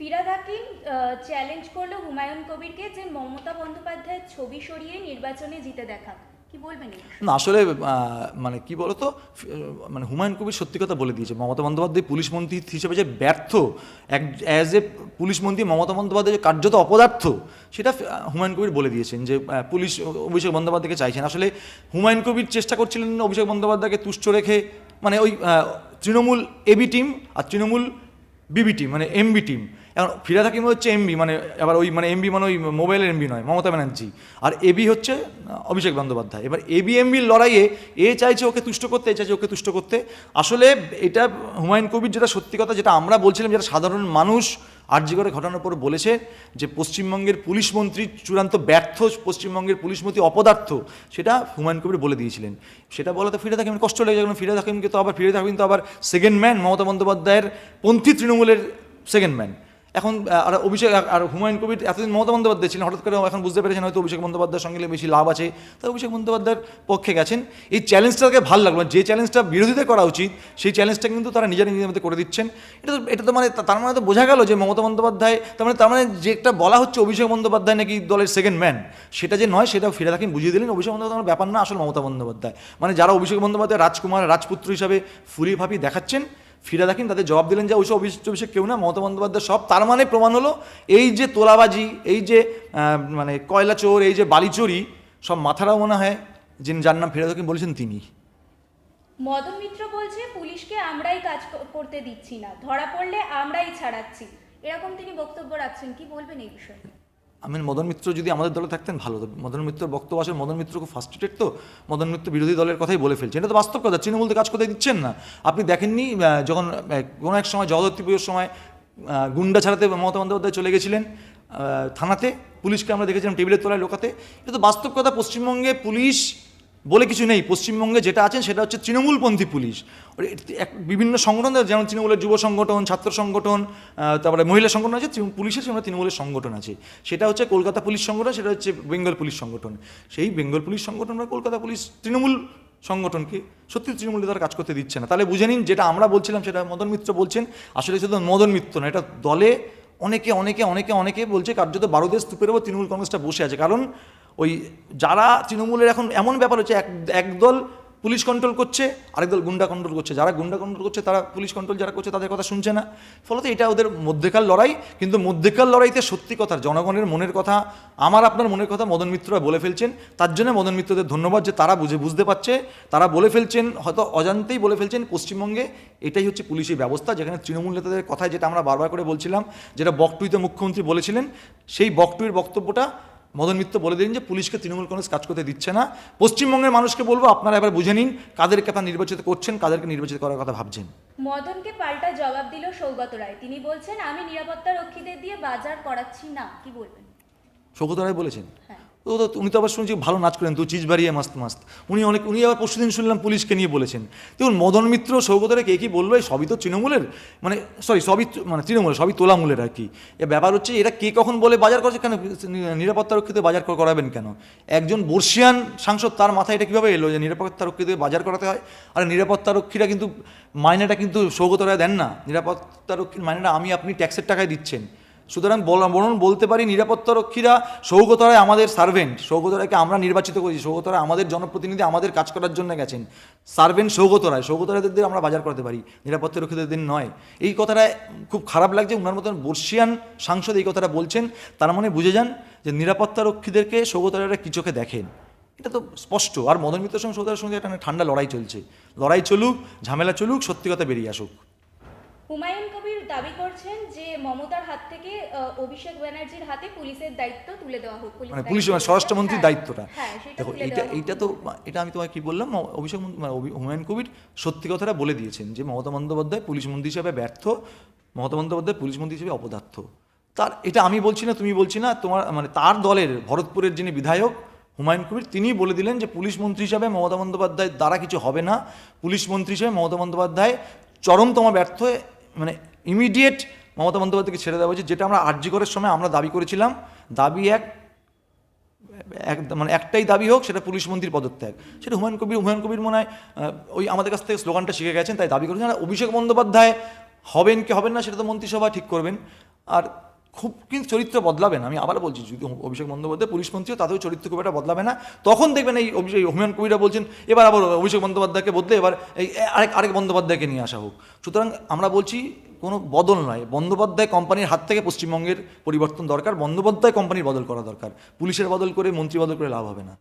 ফিরাদ হাকিম challenge করল হুমায়ুন কবিরকে যে মমতা বন্দ্যোপাধ্যায়ের ছবি সরিয়ে নির্বাচনে জিতে দেখা। না, আসলে মানে কি বলতো মানে হুমায়ুন কবির সত্যি কথা বলে দিয়েছে। মমতা বন্দ্যোপাধ্যায় পুলিশ মন্ত্রী হিসেবে যে ব্যর্থ, এক অ্যাজ এ পুলিশ মন্ত্রী মমতা বন্দ্যোপাধ্যায় যে কার্যত অপদার্থ, সেটা হুমায়ুন কবির বলে দিয়েছেন যে পুলিশ অভিষেক বন্দ্যোপাধ্যায়কে চাইছেন। আসলে হুমায়ুন কবির চেষ্টা করছিলেন অভিষেক বন্দ্যোপাধ্যায়কে তুষ্ট রেখে মানে ওই তৃণমূল এবি টিম আর তৃণমূল বিবি টিম মানে এমবি টিম এখন ফিরাদ হাকিম হচ্ছে এমবি মানে এবার ওই মানে এমবি মানে ওই মোবাইলের এমবি নয়, মমতা ব্যানার্জি। আর এবি হচ্ছে অভিষেক বন্দ্যোপাধ্যায়। এবার এবি এমবির লড়াইয়ে এ চাইছে ওকে তুষ্ট করতে, এ চাইছে ওকে তুষ্ট করতে। আসলে এটা হুমায়ুন কবির যেটা সত্যি কথা, যেটা আমরা বলছিলাম, যেটা সাধারণ মানুষ আর্জি করে ঘটনার পর বলেছে, যে পশ্চিমবঙ্গের পুলিশ মন্ত্রী চূড়ান্ত ব্যর্থ, পশ্চিমবঙ্গের পুলিশ মন্ত্রী অপদার্থ, সেটা হুমায়ুন কবির বলে দিয়েছিলেন। সেটা বলাতে ফিরে থাকিম কষ্ট লেগে গেল ফিরে থাকিমকে তো আবার ফিরে থাকিম তো আবার সেকেন্ড ম্যান মমতা বন্দ্যোপাধ্যায়ের পন্থী তৃণমূলের সেকেন্ড ম্যান এখন আর অভিষেক, আর হুমায়ুন কবির এতদিন মমতা বন্দ্যোপাধ্যায় ছিলেন, হঠাৎ করে এখন বুঝতে পেরেছেন হয়তো অভিষেক বন্দ্যোপাধ্যায়ের সঙ্গে বেশি লাভ আছে। তাই অভিষেক বন্দ্যোপাধ্যায়ের পক্ষে গেছেন। এই চ্যালেঞ্জটাকে ভালো লাগল যে চ্যালেঞ্জটা বিরোধীদের করা উচিত, সেই চ্যালেঞ্জটা কিন্তু তারা নিজেরা নিজের মধ্যে করে দিচ্ছেন। এটা তো এটা তো মানে তার মানে তো বোঝা গেল যে মমতা বন্দ্যোপাধ্যায়, তার মানে তার মানে যে একটা বলা হচ্ছে অভিষেক বন্দ্যোপাধ্যায় নাকি দলের সেকেন্ড ম্যান সেটা যে নয় সেটা ফিরে থাকেন বুঝিয়ে দিলেন। অভিষেক বন্দ্যোপাধ্যায় ব্যাপার না, আসলে মমতা বন্দ্যোপাধ্যায়। মানে যারা অভিষেক বন্দ্যোপাধ্যায় রাজকুমার, রাজপুত্র হিসাবে ফুলিয়ে ফাঁপিয়ে দেখাচ্ছেন ফিরে দেখেন, তাদের জবাব দিলেন যে, ওইসব অভিষেক অভিষেক কেউ না, মমতা বন্দ্যোপাধ্যায় সব, তার মানে প্রমাণ হলো এই যে তোলাবাজি, এই যে মানে কয়লা চোর, এই যে বালি চুরি, সব মাথারাও মনে হয় যিনি যার নাম ফিরে থাকেন বলেছেন তিনি। মদন মিত্র বলছে, পুলিশকে আমরাই কাজ করতে দিচ্ছি না, ধরা পড়লে আমরাই ছাড়াচ্ছি। এরকম তিনি বক্তব্য রাখছেন, কি বলবেন এই বিষয়ে? আমি মদন মিত্র যদি আমাদের দলে থাকতেন, ভালো হতো। মদন মিত্র বক্তব্য আসলে মদন মিত্র খুব ফার্স্টেটেড তো, মদন মিত্র বিরোধী দলের কথাই বলে ফেলছে। এটা তো বাস্তব কথা, তৃণমূল তো কাজ করতে দিচ্ছেন না। আপনি দেখেননি যখন কোনো এক সময় জগদ্ধাত্রী পুজোর সময় গুন্ডা ছাড়াতে মমতা বন্দ্যোপাধ্যায় চলে গেছিলেন থানাতে, পুলিশকে আমরা দেখেছিলাম টেবিলের তলায় লোকাতে। এটা তো বাস্তব কথা, পশ্চিমবঙ্গে পুলিশ বলে কিছু নেই। পশ্চিমবঙ্গে যেটা আছেন সেটা হচ্ছে তৃণমূলপন্থী পুলিশ। বিভিন্ন সংগঠন যেমন তৃণমূলের যুব সংগঠন, ছাত্র সংগঠন তারপরে মহিলা সংগঠন আছে পুলিশের সঙ্গে তৃণমূলের সংগঠন আছে। সেটা হচ্ছে কলকাতা পুলিশ সংগঠন, সেটা হচ্ছে বেঙ্গল পুলিশ সংগঠন। সেই বেঙ্গল পুলিশ সংগঠন বা কলকাতা পুলিশ তৃণমূল সংগঠনকে সত্যি তৃণমূলে তারা কাজ করতে দিচ্ছে না। তাহলে বুঝে নিন, যেটা আমরা বলছিলাম সেটা মদন মিত্র বলছেন, আসলে শুধু মদন মিত্র না, এটা দলে অনেকে অনেকে অনেকে অনেকে বলছে কার্যত বারোদের স্তূপের ওপর তৃণমূল কংগ্রেসটা বসে আছে। কারণ ওই যারা তৃণমূলের এখন এমন ব্যাপার হচ্ছে, এক, একদল পুলিশ কন্ট্রোল করছে, আরেকদল গুন্ডা কন্ট্রোল করছে। যারা গুন্ডা কন্ট্রোল করছে, তারা পুলিশ কন্ট্রোল যারা করছে, তাদের কথা শুনছে না। ফলত এটা ওদের মধ্যেকার লড়াই, কিন্তু মধ্যেকার লড়াইতে সত্যি কথা, জনগণের মনের কথা, আমার আপনার মনের কথা মদন মিত্ররা বলে ফেলছেন। তার জন্য মদন মিত্রদের ধন্যবাদ যে তারা বুঝে, বুঝতে পারছে। তারা বলে ফেলছেন, হয়তো অজান্তেই বলে ফেলছেন, পশ্চিমবঙ্গে এটাই হচ্ছে পুলিশি ব্যবস্থা। যেখানে তৃণমূল নেতাদের কথায় যেটা আমরা বারবার করে বলছিলাম, যেটা বকটুইতে মুখ্যমন্ত্রী বলেছিলেন, সেই বকটুইয়ের বক্তব্যটা মদন মিত্র বলে দিন যে পুলিশকে তৃণমূল কংগ্রেস কাজ করতে দিচ্ছে না। পশ্চিমবঙ্গের মানুষকে বলব আপনারা এবার বুঝে নিন কাদেরকে তা নির্বাচিত করছেন কাদেরকে নির্বাচিত করার কথা ভাবছেন। মদনকে পাল্টা জবাব দিল সৌগত রায়। তিনি বলছেন আমি নিরাপত্তা রক্ষীদের দিয়ে বাজার করাচ্ছি না। কি বলবেন? সৌগত রায় বলেছেন হ্যাঁ। তো, উনি তো আবার শুনছি ভালো নাচ করেন, তো চিজ বাড়িয়ে মাস্ত মাস্ত। উনি অনেক, উনি আবার পরশুদিন শুনলাম পুলিশকে নিয়ে বলেছেন। দেখুন, মদন মিত্র সৌগত রায় কে কি বলল, এই সবই তো তৃণমূলের মানে সরি সবই মানে তৃণমূলের, সবই তোলামূলের আর কি। এ ব্যাপার হচ্ছে, এরা কে কখন বলে বাজার করছে, কেন নিরাপত্তা রক্ষীতে বাজার করাবেন কেন? একজন বর্ষিয়ান সাংসদ, তার মাথায় এটা কীভাবে এলো যে নিরাপত্তা রক্ষীতে বাজার করাতে হয়? আর নিরাপত্তা রক্ষীরা কিন্তু, মাইনেটা কিন্তু সৌগতরা দেন না। নিরাপত্তা রক্ষীর মাইনেটা আমি, আপনি ট্যাক্সের টাকায় দিচ্ছেন। সুতরাং বরং বলতে পারি নিরাপত্তা রক্ষীরা সৌগত রায় আমাদের সার্ভেন্ট সৌগত রায়কে আমরা নির্বাচিত করেছি। সৌগত রায় আমাদের জনপ্রতিনিধি, আমাদের কাজ করার জন্য গেছেন। সার্ভেন্ট সৌগতরায়। সৌগতরায়দের আমরা বাজার করতে পারি। নিরাপত্তা রক্ষীদের দিন নয়। এই কথাটা খুব খারাপ লাগছে। ওনার মতন বর্ষিয়ান সাংসদ এই কথাটা বলছেন। তার মানে বুঝে যান যে নিরাপত্তা রক্ষীদেরকে সৌগত রায়রা কি চোখে দেখেন? এটা তো স্পষ্ট। আর মদন মিত্রের সঙ্গে সৌগতের সঙ্গে একটা ঠান্ডা লড়াই চলছে। লড়াই চলুক, ঝামেলা চলুক, সত্যি কথা বেরিয়ে আসুক। হুমায়ুন দাবি করছেন যে মমতার হাত থেকে অভিষেক ব্যানার্জির হাতে পুলিশের দায়িত্ব তুলে দেওয়া হোক মানে পুলিশ মানে স্বরাষ্ট্রমন্ত্রীর হ্যাঁ, দায়িত্বটা। হ্যাঁ দেখো এটা। এইটা তো এটা আমি তোমায় কি বললাম অভিষেক মানে হুমায়ুন কবির সত্যি কথাটা বলে দিয়েছেন যে মমতা বন্দ্যোপাধ্যায় পুলিশ মন্ত্রী হিসাবে ব্যর্থ মমতা বন্দ্যোপাধ্যায় পুলিশ মন্ত্রী হিসেবে অপদার্থ। তার এটা আমি বলছি না তুমি বলছি না তোমার মানে তার দলের ভরতপুরের যিনি বিধায়ক হুমায়ুন কবির তিনি বলে দিলেন যে পুলিশ মন্ত্রী হিসাবে মমতা বন্দ্যোপাধ্যায় দ্বারা কিছু হবে না। পুলিশ মন্ত্রী হিসেবে মমতা বন্দ্যোপাধ্যায় চরমতম ব্যর্থ মানে ইমিডিয়েট মমতা বন্দ্যোপাধ্যায়কে ছেড়ে দেওয়া উচিত, যেটা আমরা আর্যিকরের সময় আমরা দাবি করেছিলাম। দাবি এক এক মানে একটাই দাবি হোক, সেটা পুলিশ মন্ত্রীর পদত্যাগ। সেটা হুমায়ুন কবির হুমায়ুন কবির মনে হয় ওই আমাদের কাছ থেকে স্লোগানটা শিখে গেছেন, তাই দাবি করেছেন। অভিষেক বন্দ্যোপাধ্যায় হবেন কি হবেন না, সেটা তো মন্ত্রিসভা ঠিক করবেন। আর খুব কিন্তু চরিত্র বদলাবে না। আমি আবার বলছি, যদি অভিষেক বন্দ্যোপাধ্যায় পুলিশ মন্ত্রীও তাতেও চরিত্র খুব একটা বদলাবে না। তখন দেখবেন এই অভিষেক হুমায়ুন কবিরা বলছেন, এবার আবার অভিষেক বন্দ্যোপাধ্যায়কে বদলে এবার এই আরেক আরেক বন্দ্যোপাধ্যায়কে নিয়ে আসা হোক। সুতরাং আমরা বলছি কোনো বদল নয়। বন্দ্যোপাধ্যায় কোম্পানির হাত থেকে পশ্চিমবঙ্গের পরিবর্তন দরকার। বন্দ্যোপাধ্যায় কোম্পানির বদল করা দরকার। পুলিশের বদল করে মন্ত্রী বদল করে লাভ হবে না।